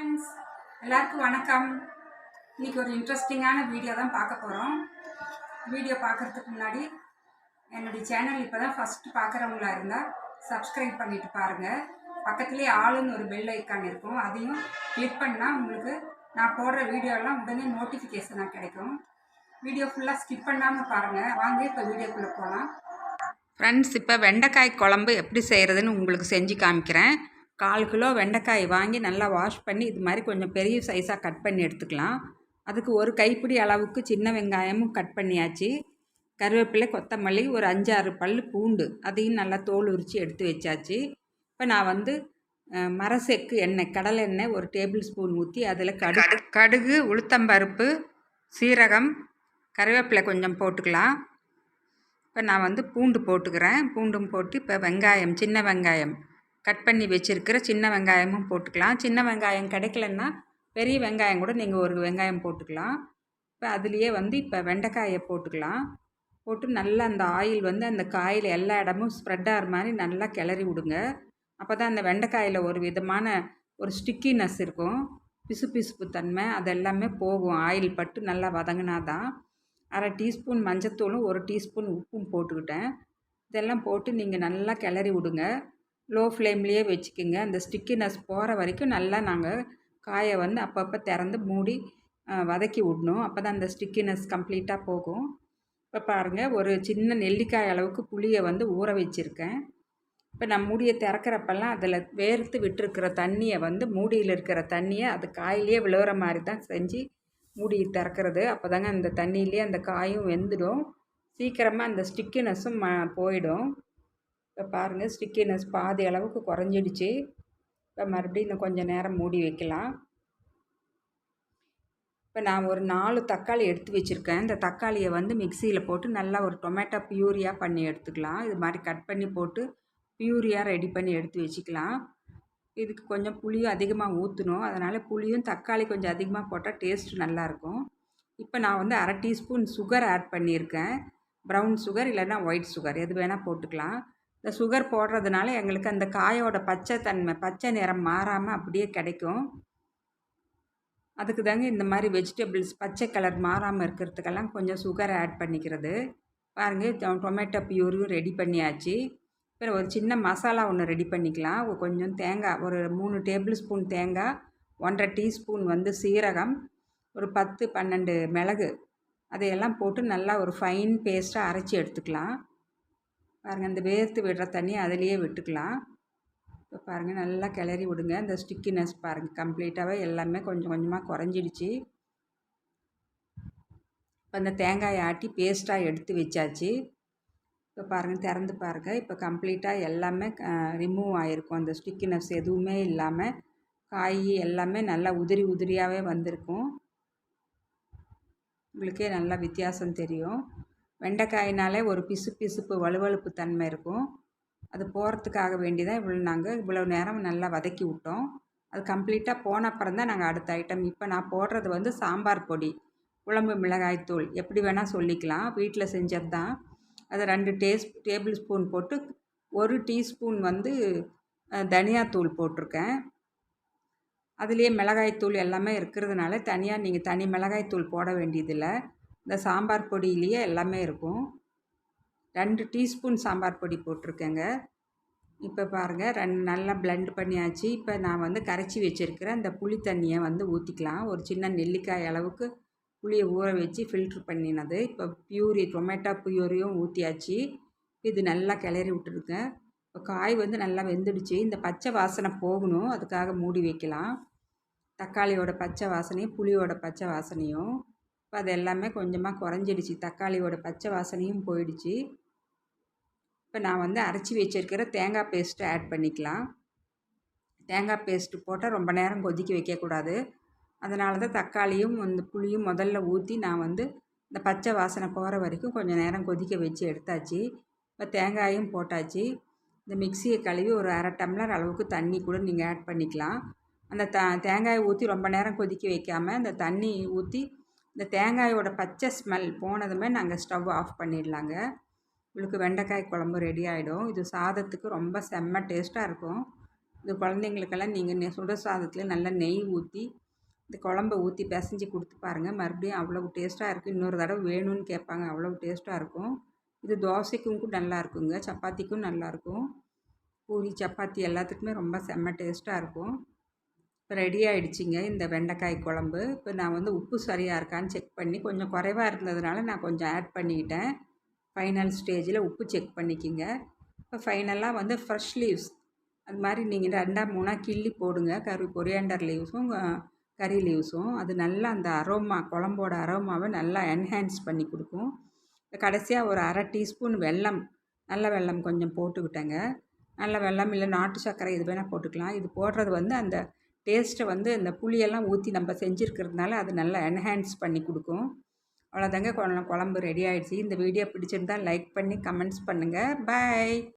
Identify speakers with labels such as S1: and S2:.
S1: Friends எல்லாருக்கும் வணக்கம். இன்னைக்கு ஒரு இன்ட்ரெஸ்டிங்கான வீடியோ தான் பார்க்க போகிறோம் வீடியோ பார்க்குறதுக்கு முன்னாடி என்னுடைய சேனல் இப்போ தான் ஃபஸ்ட்டு பார்க்குறவங்களா இருந்தால் சப்ஸ்கிரைப் பண்ணிட்டு பாருங்கள் பக்கத்துலேயே ஆளுன்னு ஒரு பெல் ஐக்கான் இருக்கும். அதையும் கிளிக் பண்ணால் உங்களுக்கு நான் போடுற வீடியோலாம் உடனே நோட்டிஃபிகேஷனாக கிடைக்கும். வீடியோ ஃபுல்லாக ஸ்கிப் பண்ணாமல் பாருங்கள் வாங்க இப்போ வீடியோக்குள்ளே போகலாம் ஃப்ரெண்ட்ஸ் இப்போ வெண்டைக்காய் குழம்பு எப்படி செய்கிறதுன்னு உங்களுக்கு செஞ்சு காமிக்கிறேன். கால் கிலோ வெண்டைக்காய் வாங்கி நல்லா வாஷ் பண்ணி இது மாதிரி கொஞ்சம் பெரிய சைஸாக கட் பண்ணி எடுத்துக்கலாம். அதுக்கு ஒரு கைப்பிடி அளவுக்கு சின்ன வெங்காயமும் கட் பண்ணியாச்சு. கருவேப்பிலை கொத்தமல்லி ஒரு அஞ்சாறு பல் பூண்டு அதையும் நல்லா தோல் உரித்து எடுத்து வச்சாச்சு. இப்போ நான் வந்து மரசெக்கு எண்ணெய் கடலை எண்ணெய் ஒரு டேபிள் ஸ்பூன் ஊற்றி அதில் கடு கடுகு. உளுத்தம்பருப்பு சீரகம் கருவேப்பிலை கொஞ்சம் போட்டுக்கலாம். இப்போ நான் வந்து பூண்டு போட்டுக்கிறேன். பூண்டும் போட்டு இப்போ வெங்காயம் சின்ன வெங்காயம். கட் பண்ணி வச்சுருக்கிற சின்ன வெங்காயமும் போட்டுக்கலாம். சின்ன வெங்காயம் கிடைக்கலன்னா பெரிய வெங்காயம் கூட நீங்கள் ஒரு வெங்காயம் போட்டுக்கலாம். இப்போ அதுலேயே வந்து இப்போ வெண்டைக்காயை போட்டுக்கலாம். போட்டு நல்லா அந்த ஆயில் வந்து அந்த காயில் எல்லா இடமும் ஸ்ப்ரெட் ஆகிற மாதிரி நல்லா கிளறி விடுங்க. அப்போ தான் அந்த வெண்டைக்காயில் ஒரு விதமான ஒரு ஸ்டிக்கினஸ் இருக்கும். பிசு பிசுப்பு தன்மை அது எல்லாமே போகும். ஆயில் பட்டு நல்லா வதங்கினாதான். அரை டீஸ்பூன் மஞ்சத்தூளும் ஒரு டீஸ்பூன் உப்பும் போட்டுக்கிட்டேன். இதெல்லாம் போட்டு நீங்கள் நல்லா கிளறி விடுங்க. லோ ஃப்ளேம்லேயே வச்சுக்கோங்க. அந்த ஸ்டிக்கினஸ் போகிற வரைக்கும் நல்லா நாங்கள் காயை வந்து அப்பப்போ திறந்து மூடி வதக்கி விடணும். அப்போ தான் அந்த ஸ்டிக்கினஸ் கம்ப்ளீட்டாக போகும். இப்போ பாருங்கள் ஒரு சின்ன நெல்லிக்காய் அளவுக்கு புளியை வந்து ஊற வச்சுருக்கேன். இப்போ நான் மூடியை திறக்கிறப்பெல்லாம் அதில் வேர்த்து விட்டுருக்கிற தண்ணியை வந்து மூடியில் இருக்கிற தண்ணியை அது காயிலேயே விழுகிற மாதிரி தான் செஞ்சு மூடி திறக்கிறது. அப்போ தாங்க அந்த தண்ணியிலே அந்த காயும் வெந்துடும். சீக்கிரமாக அந்த ஸ்டிக்கினஸும் ம போயிடும். இப்போ பாருங்கள் ஸ்டிக்கினஸ் பாதி அளவுக்கு குறைஞ்சிடுச்சு. இப்போ மறுபடியும் இன்னும் கொஞ்சம் நேரம் மூடி வைக்கலாம். இப்போ நான் ஒரு நாலு தக்காளி எடுத்து வச்சுருக்கேன். இந்த தக்காளியை வந்து மிக்சியில் போட்டு நல்லா ஒரு டொமேட்டோ பியூரியாக பண்ணி எடுத்துக்கலாம். இது மாதிரி கட் பண்ணி போட்டு பியூரியாக ரெடி பண்ணி எடுத்து வச்சுக்கலாம். இதுக்கு கொஞ்சம் புளியும் அதிகமாக ஊற்றணும். அதனால் புளியும் தக்காளி கொஞ்சம் அதிகமாக போட்டால் டேஸ்ட் நல்லாயிருக்கும். இப்போ நான் வந்து அரை டீஸ்பூன் சுகர் ஆட் பண்ணியிருக்கேன். ப்ரௌன் சுகர் இல்லைன்னா ஒயிட் சுகர். எது வேணால் போட்டுக்கலாம். இந்த சுகர் போடுறதுனால எங்களுக்கு அந்த காயோட பச்சை தன்மை பச்சை நிறம் மாறாமல் அப்படியே கிடைக்கும். அதுக்கு தாங்க இந்த மாதிரி வெஜிடபிள்ஸ் பச்சை கலர் மாறாமல் இருக்கிறதுக்கெல்லாம் கொஞ்சம் சுகர் ஆட் பண்ணிக்கிறது. பாருங்கள் டொமேட்டோ பியூரியும் ரெடி பண்ணியாச்சு. அப்புறம் ஒரு சின்ன மசாலா ஒன்று ரெடி பண்ணிக்கலாம். கொஞ்சம் தேங்காய் ஒரு மூணு டேபிள் ஸ்பூன் தேங்காய் ஒன்றரை டீஸ்பூன் வந்து சீரகம் ஒரு பத்து பன்னெண்டு மிளகு அதையெல்லாம் போட்டு நல்லா ஒரு ஃபைன் பேஸ்ட்டாக அரைச்சி எடுத்துக்கலாம். பாருங்கள் இந்த வேர்த்து விடுற தண்ணி அதிலேயே விட்டுக்கலாம். இப்போ பாருங்கள் நல்லா கிளறி விடுங்க. இந்த ஸ்டிக்கினஸ் பாருங்கள் கம்ப்ளீட்டாகவே எல்லாமே கொஞ்சம் கொஞ்சமாக குறைஞ்சிடுச்சு. இப்போ அந்த தேங்காயை ஆட்டி பேஸ்ட்டாக எடுத்து வச்சாச்சு. இப்போ பாருங்கள் திறந்து பாருங்கள் இப்போ கம்ப்ளீட்டாக எல்லாமே ரிமூவ் ஆகிருக்கும் அந்த ஸ்டிக்கினஸ் எதுவுமே இல்லாமல் காய் எல்லாமே நல்லா உதிரி உதிரியாகவே வந்திருக்கும். உங்களுக்கே நல்லா வித்தியாசம் தெரியும். வெண்டைக்காயினாலே ஒரு பிசு பிசுப்பு வலுவழுப்பு தன்மை இருக்கும். அது போகிறதுக்காக வேண்டி தான் இவ்வளோ நாங்கள் இவ்வளோ நேரம் நல்லா வதக்கி விட்டோம். அது கம்ப்ளீட்டாக போன அப்புறம் தான் நாங்கள் அடுத்த ஐட்டம் இப்போ நான் போடுறது வந்து சாம்பார் பொடி குழம்பு மிளகாய்த்தூள் எப்படி வேணால் சொல்லிக்கலாம். வீட்டில் செஞ்சது தான் அதை ரெண்டு டேஸ் டேபிள் ஸ்பூன் போட்டு ஒரு டீஸ்பூன் வந்து தனியாத்தூள் போட்டிருக்கேன். அதுலேயே மிளகாய்த்தூள் எல்லாமே இருக்கிறதுனால தனியாக நீங்கள் தனி மிளகாய்த்தூள் போட வேண்டியதில்லை. இந்த சாம்பார் பொடியிலேயே எல்லாமே இருக்கும். ரெண்டு டீஸ்பூன் சாம்பார் பொடி போட்டிருக்கேங்க. இப்போ பாருங்கள் ரெண்டு நல்லா பிளெண்ட் பண்ணியாச்சு. இப்போ நான் வந்து கரைச்சி வச்சுருக்கிற இந்த புளி தண்ணியை வந்து ஊற்றிக்கலாம் ஒரு சின்ன நெல்லிக்காய் அளவுக்கு புளியை ஊற வச்சு ஃபில்ட்ரு பண்ணினது. இப்போ பியூரி டொமேட்டோ பியூரியும் ஊற்றியாச்சு இது நல்லா கிளறி விட்டுருக்கேன். இப்போ காய் வந்து நல்லா வெந்துடுச்சு. இந்த பச்சை வாசனை போகணும். அதுக்காக மூடி வைக்கலாம். தக்காளியோட பச்சை வாசனையும் புளியோட பச்சை வாசனையும். இப்போ அது எல்லாமே கொஞ்சமாக குறைஞ்சிடுச்சு. தக்காளியோட பச்சை வாசனையும் போயிடுச்சு. இப்போ நான் வந்து அரைச்சி வச்சுருக்கிற தேங்காய் பேஸ்ட்டு ஆட் பண்ணிக்கலாம். தேங்காய் பேஸ்ட்டு போட்டால் ரொம்ப நேரம் கொதிக்க வைக்கக்கூடாது. அதனால தான் தக்காளியும் இந்த புளியும் முதல்ல ஊற்றி நான் வந்து இந்த பச்சை வாசனை போகிற வரைக்கும் கொஞ்சம் நேரம் கொதிக்க வச்சு எடுத்தாச்சு. இப்போ தேங்காயும் போட்டாச்சு. இந்த மிக்சியை கழுவி ஒரு அரை டம்ளர் அளவுக்கு தண்ணி கூட நீங்கள் ஆட் பண்ணிக்கலாம். அந்த த தேங்காயை ஊற்றி ரொம்ப நேரம் கொதிக்க வைக்காமல் அந்த தண்ணி ஊற்றி இந்த தேங்காயோட பச்சை ஸ்மெல் போனதுமே நாங்கள் ஸ்டவ் ஆஃப் பண்ணிடலாங்க. உங்களுக்கு வெண்டைக்காய் குழம்பு ரெடி ஆகிடும் இது சாதத்துக்கு ரொம்ப செம்ம டேஸ்ட்டாக இருக்கும். இந்த குழந்தைங்களுக்கெல்லாம் நீங்கள் சுட சாதத்தில் நல்லா நெய் ஊற்றி இந்த குழம்ப ஊற்றி பிசைஞ்சு கொடுத்து பாருங்கள் மறுபடியும் அவ்வளோ டேஸ்ட்டாக இருக்குது இன்னொரு தடவை வேணும்னு கேட்பாங்க. அவ்வளோ டேஸ்ட்டாக இருக்கும். இது தோசைக்கும் கூட நல்லா இருக்குங்க. சப்பாத்திக்கும் நல்லாயிருக்கும் பூரி சப்பாத்தி எல்லாத்துக்குமே ரொம்ப செம்ம டேஸ்ட்டாக இருக்கும். இப்போ ரெடி ஆகிடுச்சிங்க இந்த வெண்டைக்காய் குழம்பு. இப்போ நான் வந்து உப்பு சரியாக இருக்கான்னு செக் பண்ணி கொஞ்சம் குறைவாக இருந்ததுனால நான் கொஞ்சம் ஆட் பண்ணிக்கிட்டேன். ஃபைனல் ஸ்டேஜில் உப்பு செக் பண்ணிக்கிங்க. இப்போ ஃபைனலாக வந்து ஃப்ரெஷ் லீவ்ஸ் அது மாதிரி நீங்கள் ரெண்டாக மூணாக கிள்ளி போடுங்க. கரு கொரியாண்டர் லீவ்ஸும் கறி லீவ்ஸும் அது நல்லா அந்த அரோமா குழம்போட அரோமாவை நல்லா என்ஹான்ஸ் பண்ணி கொடுக்கும். கடைசியாக ஒரு அரை டீஸ்பூன் வெல்லம் நல்ல வெல்லம் கொஞ்சம் போட்டுக்கிட்டேங்க. நல்ல வெல்லம் இல்லை நாட்டு சர்க்கரை இது வேணால் போட்டுக்கலாம். இது போடுறது வந்து அந்த டேஸ்ட்டை வந்து இந்த புளியெல்லாம் ஊற்றி நம்ம செஞ்சுருக்கிறதுனால அது நல்லா என்ஹான்ஸ் பண்ணி கொடுக்கும். அவ்வளோதாங்க குழம்பு ரெடி ஆகிடுச்சி இந்த வீடியோ பிடிச்சிருந்தால் லைக் பண்ணி கமெண்ட்ஸ் பண்ணுங்கள் பாய்